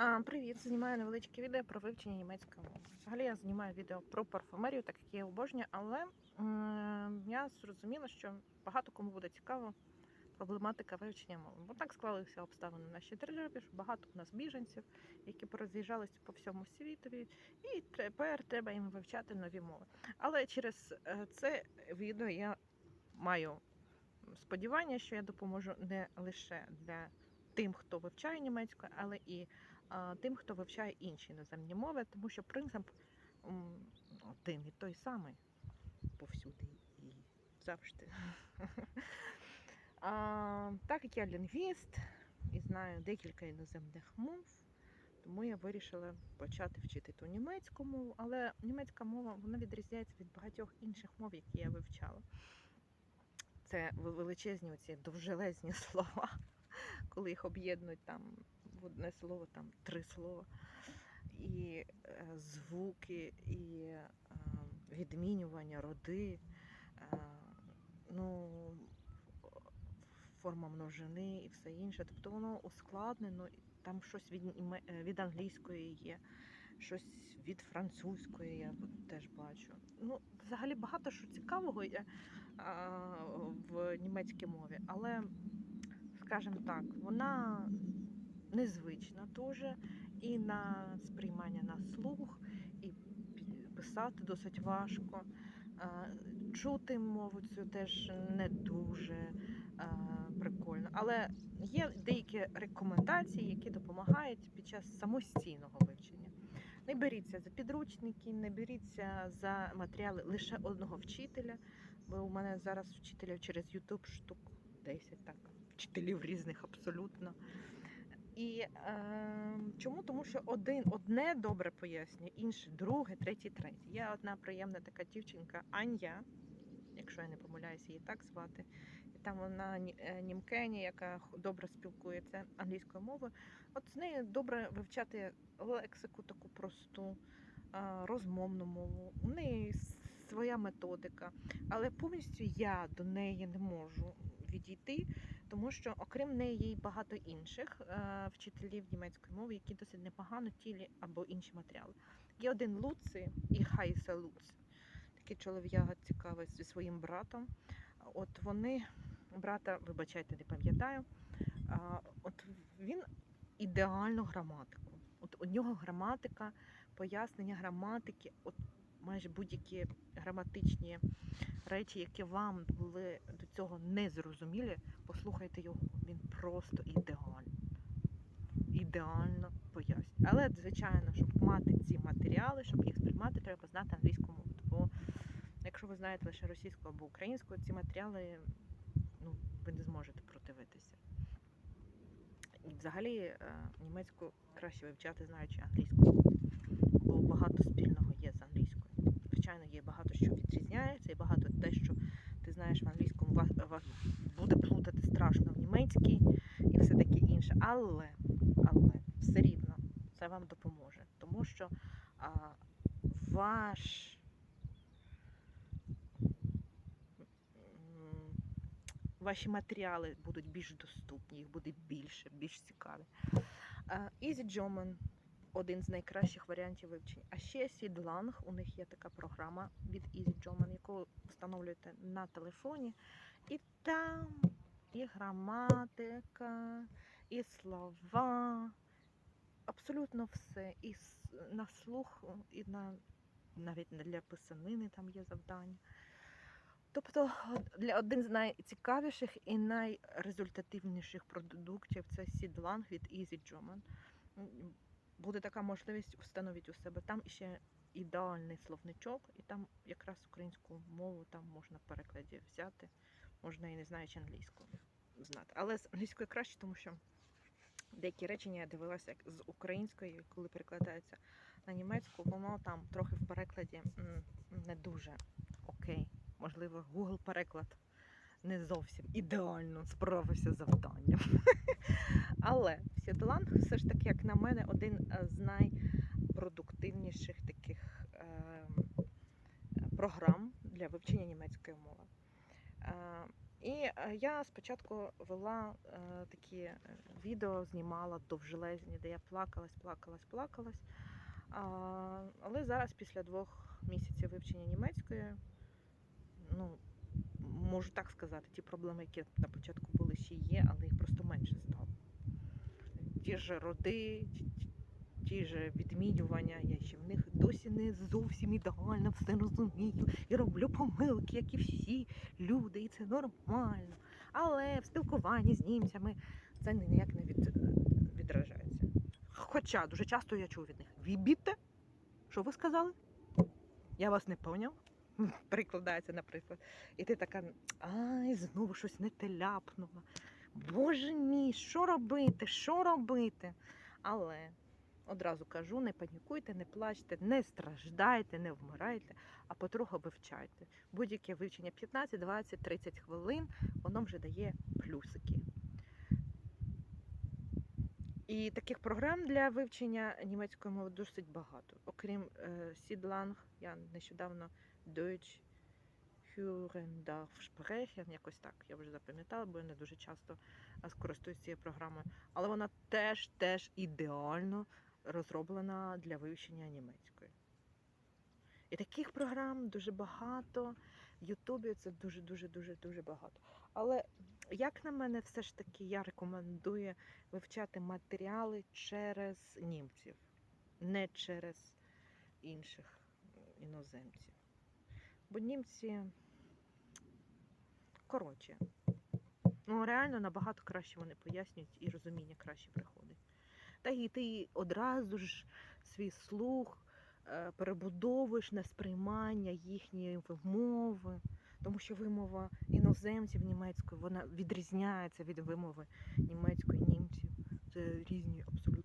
Привіт, знімаю невеличке відео про вивчення німецької мови. Взагалі я знімаю відео про парфумерію, так як я обожнюю, але м, я зрозуміла, що багато кому буде цікаво проблематика вивчення мови. Бо так склалися обставини в нашій державі, що багато у нас біженців, які пороз'їжджалися по всьому світові, і тепер треба їм вивчати нові мови. Але через е, це відео я маю сподівання, що я допоможу не лише для тим, хто вивчає німецьку, але і тим, хто вивчає інші іноземні мови, тому що принцип один і той самий повсюди і завжди. А, так як я лінгвіст і знаю декілька іноземних мов, тому я вирішила почати вчити ту німецьку мову, але німецька мова вона відрізняється від багатьох інших мов, які я вивчала. Це величезні оці довжелезні слова, коли їх об'єднують там одне слово, там три слова, і е, звуки, і е, відмінювання роди, е, ну, форма множини і все інше. Тобто воно ускладнено, там щось від, від англійської є, щось від французької я теж бачу. Ну, взагалі багато що цікавого є а, в німецькій мові, але, скажімо так, вона незвична дуже і на сприймання на слух, і писати досить важко. Чути мову цю теж не дуже прикольно. Але є деякі рекомендації, які допомагають під час самостійного вивчення. Не беріться за підручники, не беріться за матеріали лише одного вчителя, бо у мене зараз вчителів через YouTube штук 10, так, вчителів різних абсолютно. І е, чому? Тому що один одне добре пояснює, інше друге, третє, третє. Є одна приємна така дівчинка Аня, якщо я не помиляюся, її так звати. І там вона е, яка добре спілкується англійською мовою. От з нею добре вивчати лексику таку просту, е, розмовну мову. У неї своя методика, але повністю я до неї не можу відійти, тому що окрім неї є багато інших е, вчителів німецької мови, які досить непогано тілі або інші матеріали. Є один Луци і Хайса Луц, такий чолов'яга цікавий зі своїм братом. От вони, брата, вибачайте, не пам'ятаю. От він ідеальну граматику. От у нього граматика, пояснення граматики, от майже будь-які граматичні речі, які вам були до цього незрозумілі, послухайте його. Він просто ідеальний. Ідеально пояснює. Але, звичайно, щоб мати ці матеріали, щоб їх сприймати, треба знати англійську мову. Бо якщо ви знаєте лише російську або українську, ці матеріали ну, ви не зможете противитися. І взагалі е, німецьку краще вивчати, знаючи англійську, бо багато спільного є. Звичайно, є багато що відрізняється, і багато те, що ти знаєш в англійському, буде плутати страшно в німецькій і все таке інше. Але, але все рівно це вам допоможе, тому що а, ваш ваші матеріали будуть більш доступні, їх буде більше, більш цікаві. Easy German один з найкращих варіантів вивчення. А ще Seedlang, у них є така програма від Easy German, яку встановлюєте на телефоні. І там і граматика, і слова, абсолютно все. І на слух, і на навіть для писанини там є завдання. Тобто для один з найцікавіших і найрезультативніших продуктів це Seedlang від Easy German. М, Буде така можливість встановити у себе там ще ідеальний словничок, і там якраз українську мову там можна в перекладі взяти, можна і не знаючи англійську знати. Але з англійською краще, тому що деякі речення я дивилася як з української, коли перекладаються на німецьку, воно там трохи в перекладі не дуже окей. Можливо, Google переклад не зовсім ідеально справився з завданням. Але Сідланг все ж таки, як на мене, один е, з найпродуктивніших таких ем, програм для вивчення німецької мови. Е, І е, я спочатку вела е, такі е, відео, знімала довжелезні, де я плакалась, плакалась, плакалась. Але зараз, після двох місяців вивчення німецької, ну, можу так сказати, ті проблеми, які на початку були, ще є, але їх просто менше стало. Ті ж роди, ті, ж відмінювання, я ще в них досі не зовсім ідеально все розумію і роблю помилки, як і всі люди, і це нормально. Але в спілкуванні з німцями це ніяк не від, відражається. Хоча дуже часто я чую від них: Вібіте? Що ви сказали? Я вас не поняв. Прикладається, наприклад. І ти така, ай, знову щось не те ляпнула. Боже мій, що робити? Що робити? Але одразу кажу: не панікуйте, не плачте, не страждайте, не вмирайте, а потроху вивчайте. Будь-яке вивчення 15, 20, 30 хвилин, воно вже дає плюсики. І таких програм для вивчення німецької мови досить багато. Окрім е, Сідланг, я нещодавно Deutsch hören darf sprechen, якось так, я вже запам'ятала, бо я не дуже часто скористуюсь цією програмою. Але вона теж теж ідеально розроблена для вивчення німецької. І таких програм дуже багато. В Ютубі це дуже дуже дуже дуже багато. Але як на мене, все ж таки я рекомендую вивчати матеріали через німців, не через інших іноземців. Бо німці коротше. Ну, реально набагато краще вони пояснюють і розуміння краще приходить. Та і ти одразу ж свій слух е, перебудовуєш на сприймання їхньої вимови, тому що вимова іноземців німецької вона відрізняється від вимови німецької німців. Це різні абсолютно.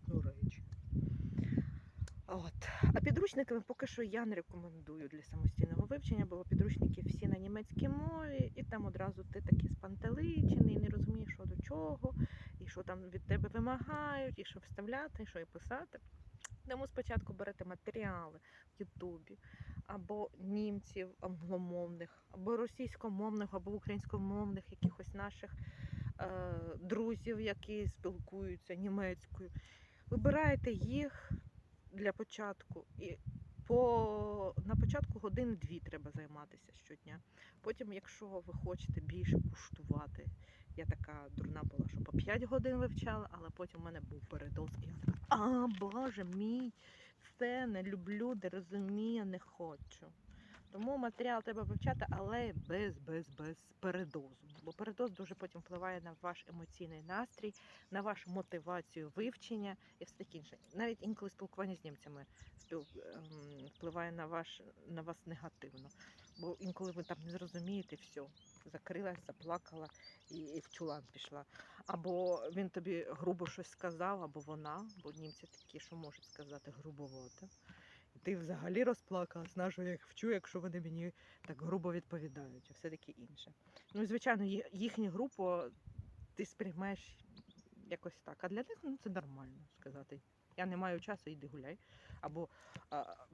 От. А підручниками поки що я не рекомендую для самостійного вивчення, бо підручники всі на німецькій мові, і там одразу ти такий спантеличений, не розумієш, що до чого, і що там від тебе вимагають, і що вставляти, і що і писати. Тому спочатку берете матеріали в Ютубі, або німців англомовних, або російськомовних, або українськомовних якихось наших е, друзів, які спілкуються німецькою. Вибираєте їх для початку. І по, на початку години-дві треба займатися щодня. Потім, якщо ви хочете більше куштувати, я така дурна була, що по 5 годин вивчала, але потім в мене був передоз, і я така, а боже мій, це не люблю, не розумію, не хочу. Тому матеріал треба вивчати, але без, без, без передозу. Бо передоз дуже потім впливає на ваш емоційний настрій, на вашу мотивацію вивчення і все таке інше. Навіть інколи спілкування з німцями ем, впливає на ваш на вас негативно. Бо інколи ви там не зрозумієте все, закрилась, заплакала і, і в чулан пішла. Або він тобі грубо щось сказав, або вона, бо німці такі, що можуть сказати грубовато. Ти взагалі розплакалась, на що я їх вчу, якщо вони мені так грубо відповідають, а все таке інше. Ну звичайно, їхню групу ти сприймаєш якось так. А для них ну, це нормально сказати. Я не маю часу, йди гуляй. Або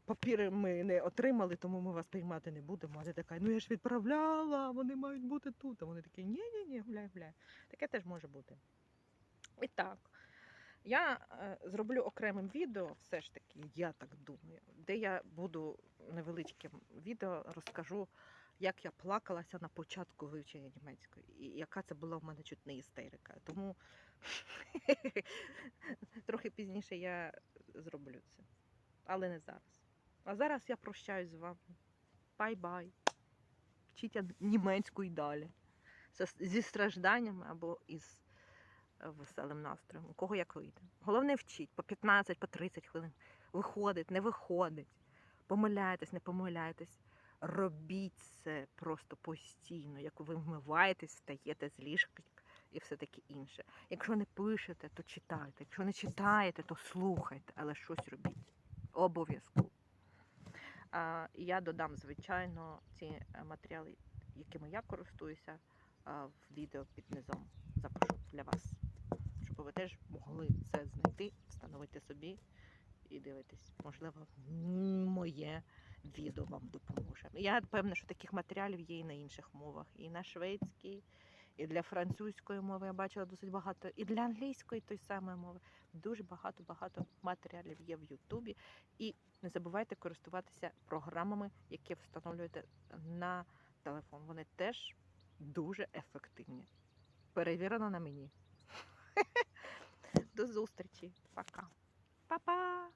папіри ми не отримали, тому ми вас приймати не будемо. А ти така, ну я ж відправляла, вони мають бути тут. А вони такі, ні, ні, ні, гуляй, гуляй. Таке теж може бути. І так. Я е, зроблю окремим відео, все ж таки, я так думаю, де я буду невеличким відео розкажу, як я плакалася на початку вивчення німецької, і яка це була в мене чуть не істерика. Тому трохи пізніше я зроблю це, але не зараз. А зараз я прощаюсь з вами. Бай-бай. Вчіть німецьку й далі. Зі- стражданнями або із веселим настроєм. У кого як вийде. Головне вчіть по 15, по 30 хвилин. Виходить, не виходить. Помиляєтесь, не помиляєтесь. Робіть це просто постійно. Як ви вмиваєтесь, встаєте з ліжка і все таке інше. Якщо не пишете, то читайте. Якщо не читаєте, то слухайте, але щось робіть. Обов'язково. Я додам, звичайно, ці е, матеріали, якими я користуюся, в відео під низом запишу для вас, щоб ви теж могли це знайти, встановити собі і дивитись. Можливо, моє відео вам допоможе. Я певна, що таких матеріалів є і на інших мовах, і на шведській, і для французької мови я бачила досить багато, і для англійської той самої мови. Дуже багато-багато матеріалів є в Ютубі. І не забувайте користуватися програмами, які встановлюєте на телефон. Вони теж дуже ефективні. Перевірено на мені. До зустрічі. Пока. Па-па!